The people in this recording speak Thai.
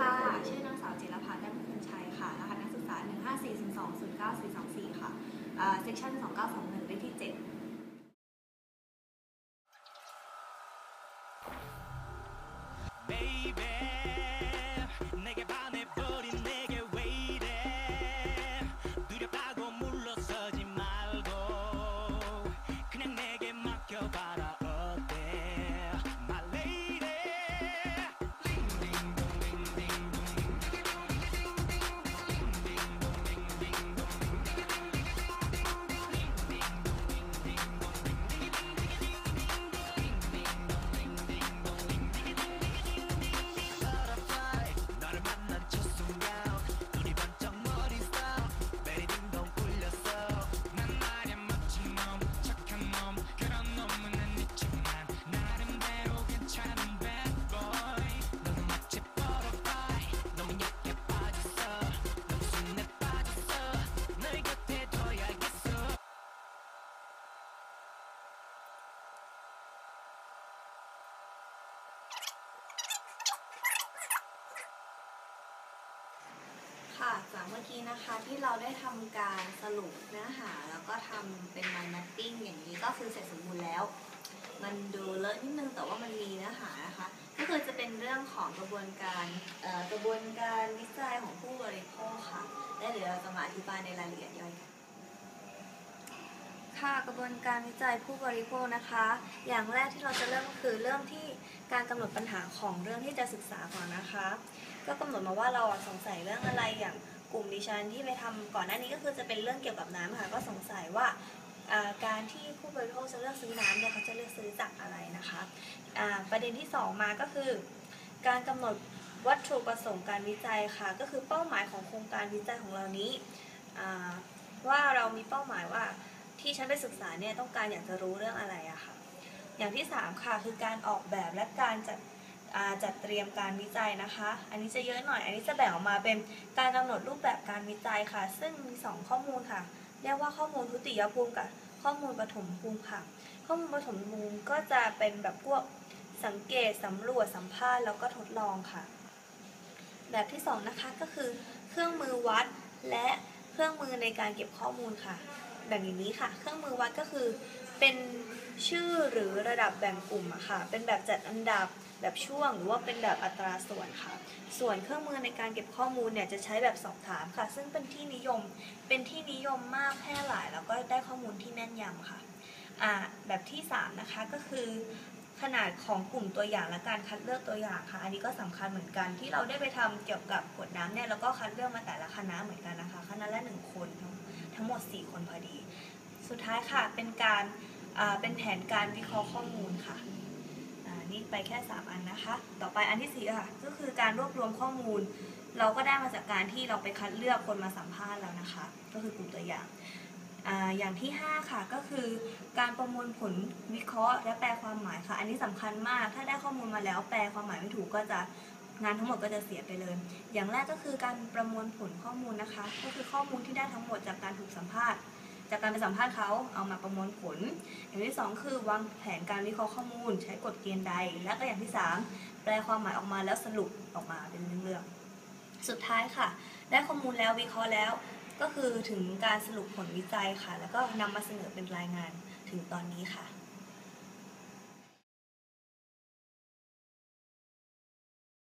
ค่ะ ชื่อนางสาวจิรพัฒน์แต้มคุณชัยค่ะ รหัสนักศึกษา 1 5 4 2 0 9 4 2 4 ค่ะเซ็กชัน2921เลขที่ 7 ค่ะจากเมื่อกี้นะคะที่เราได้ทำการสรุปเนื้อหา แล้วก็ทำเป็น mind mapping อย่างนี้ก็คือเสร็จสมบูรณ์แล้ว มันดูเลอะนิดนึงแต่ว่ามันมีเนื้อหานะคะ ก็คือจะเป็นเรื่องของกระบวนการกระบวนการวิจัยของผู้บริโภคค่ะ และเดี๋ยวเราจะมาอธิบายในรายละเอียดย่อยกันค่ะกระบวนการวิจัยผู้บริโภคนะคะ อย่างแรกที่เราจะเริ่มก็คือเริ่มที่การกำหนดปัญหาของเรื่องที่จะศึกษาก่อนนะคะ ก็กำหนดมาว่าเราสงสัยเรื่องอะไรอย่างกลุ่มดิฉันที่ไปทำก่อนหน้านี้ก็คือจะเป็นเรื่องเกี่ยวกับน้ำค่ะก็สงสัยว่าการที่ผู้บริโภคจะเลือกซื้อน้ำเนี่ยเขาจะเลือกซื้อจากอะไรนะคะประเด็นที่สองมาก็คือ การกำหนดวัตถุประสงค์การวิจัยค่ะ ก็คือเป้าหมายของโครงการวิจัยของเรานี้ว่าเรามีเป้าหมายว่าที่ฉันไปศึกษาเนี่ยต้องการอยากจะรู้เรื่องอะไรอะค่ะ อย่างที่สามค่ะ คือการออกแบบและการจัด จัดเตรียมการวิจัยนะคะ อันนี้จะเยอะหน่อย อันนี้จะแบ่งออกมาเป็นการกำหนดรูปแบบการวิจัยค่ะ ซึ่งมี 2 ข้อมูลค่ะ เรียกว่าข้อมูลทุติยภูมิกับข้อมูลปฐมภูมิค่ะ ข้อมูลปฐมภูมิก็จะเป็นแบบพวกสังเกตสำรวจสัมภาษณ์แล้วก็ทดลองค่ะ แบบที่2นะคะก็คือเครื่องมือวัดและเครื่องมือในการเก็บข้อมูลค่ะ แบ่งอย่างนี้ค่ะ เครื่องมือวัดก็คือเป็นชื่อหรือระดับแบ่งกลุ่มอะค่ะ เป็นแบบจัดอันดับแบบช่วงหรือว่าเป็นแบบอัตราส่วนค่ะ ส่วนเครื่องมือในการเก็บข้อมูลเนี่ยจะใช้แบบสอบถามค่ะ ซึ่งเป็นที่นิยม เป็นที่นิยมมากแพร่หลาย แล้วก็ได้ข้อมูลที่แม่นยำค่ะอ่าแบบที่สามนะคะก็คือขนาดของกลุ่มตัวอย่างและการคัดเลือกตัวอย่างค่ะ อันนี้ก็สำคัญเหมือนกันที่เราได้ไปทำเกี่ยวกับขวดน้ำเนี่ยแล้วก็คัดเลือกมาแต่ละคณะเหมือนกันนะคะ คณะละหนึ่งคนทั้ง ทั้งหมด 4 คนพอดี สุดท้ายค่ะเป็นการเป็นแผนการวิเคราะห์ข้อมูลค่ะนี่ไปแค่ 3 อันนะคะ ต่อไปอันที่สี่ค่ะ ก็คือการรวบรวมข้อมูล เราก็ได้มาจากการที่เราไปคัดเลือกคนมาสัมภาษณ์แล้วนะคะ ก็คือกลุ่มตัวอย่างออย่างที่ 5 ค่ะก็คือการประมวลผลวิเคราะห์ และแปลความหมายค่ะ อันนี้สำคัญมาก ถ้าได้ข้อมูลมาแล้วแปลความหมายไม่ถูกก็จะ งานทั้งหมดก็จะเสียไปเลย อย่างแรกก็คือการประมวลผลข้อมูลนะคะ ก็คือข้อมูลที่ได้ทั้งหมดจากการถูกสัมภาษณ์ จากการไปสัมภาษณ์เขาเอามาประมวลผล อย่างที่สองคือวางแผนการวิเคราะห์ข้อมูล ใช้กฎเกณฑ์ใด และก็อย่างที่สามแปลความหมายออกมาแล้วสรุปออกมาเป็นเรื่องๆสุดท้ายค่ะ ได้ข้อมูลแล้ววิเคราะห์แล้ว ก็คือถึงการสรุปผลวิจัยค่ะ แล้วก็นำมาเสนอเป็นรายงานถึงตอนนี้ค่ะ